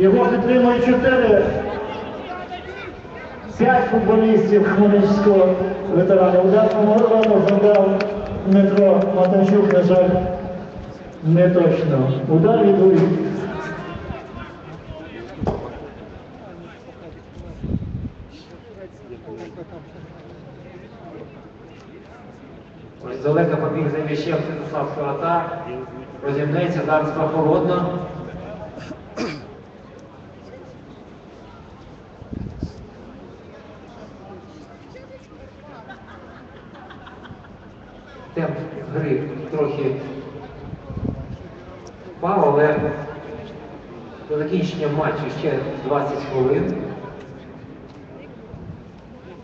Його підтримують чотири, п'ять футболістів Хмельницького ветерана. Удар поворотом завдав Дмитро Матанчук, на жаль, не точно. Удар від воріт. Ось далеко побіг за м'ячем Святослав Сирота. Розімнеться, зараз прохолодно. Темп гри трохи впав, але до закінчення матчу ще 20 хвилин.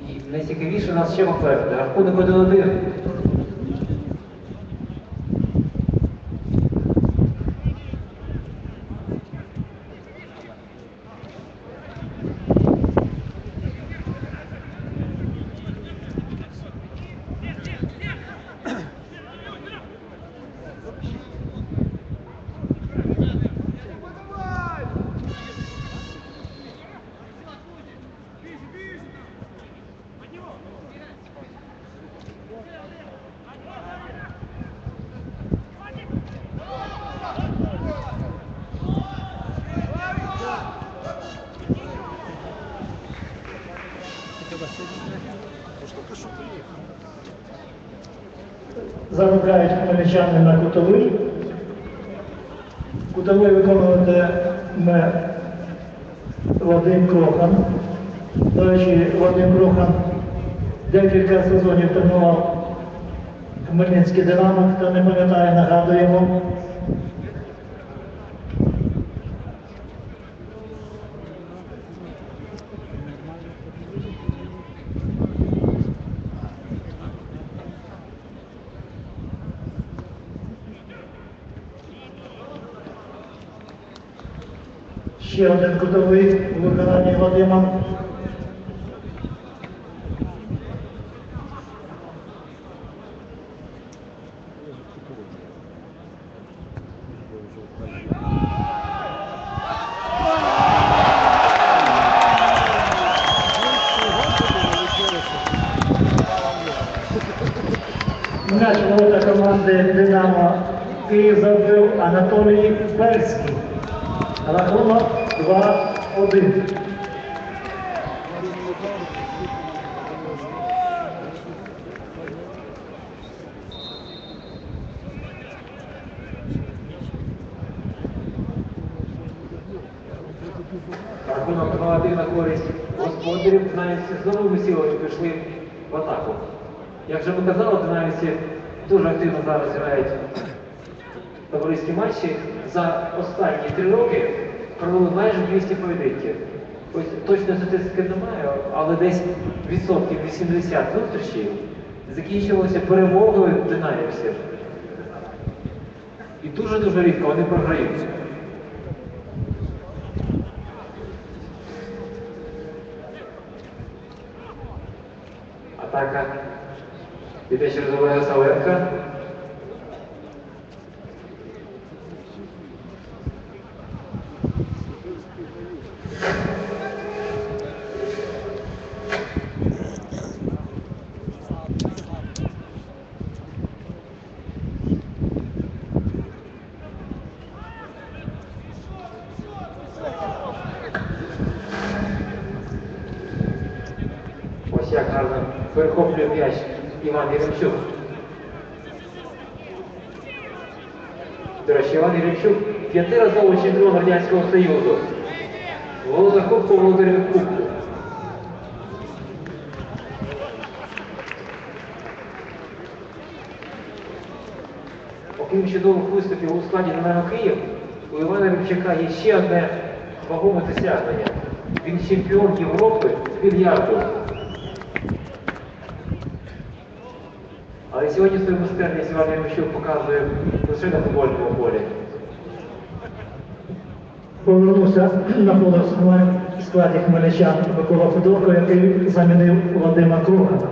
І найцікавіше у нас ще попереду. Рахунок 1-1. Замикають хмельничани на кутовий. Кутовий виконуватиме Вадим Крохан. До речі, Вадим Крохан декілька сезонів тренував Хмельницький Динамо, хто не пам'ятає, нагадуємо. Ще один кутовий у виконанні Вадима. М'яч ворота команди Динамо Київ забив Анатолій Перський. Рахунок 2-1. Рахунок 2-1 на користь господарів. Динамівці знову висіли і пішли в атаку. Як вже ми казали, динамівці дуже активно зараз грають товариські матчі. За останні три роки провели майже 200 поєдинків. Ось точної статистики немає, але десь відсотків 80 зустрічей закінчилося перемогою динамівців. І дуже-дуже рідко вони програють. Атака іде через Олега Саленка. Ось як гарно перехоплює м'яч Іван Єремчук. До речі, Іван Єремчук п'ятиразовий чемпіон Радянського Союзу. Володар Кубку Володарів Кубку. Окрім чудових виступів у складі Динамо Київ, у Івана Єремчука є ще одне вагоме досягнення. Він чемпіон Європи з більярду. Але сьогодні свою майстерність Іван Єремчук показує лише на футбольному полі. Повернувся на поле в складі хмельничан Микола Федорко, який замінив Вадима Крухана.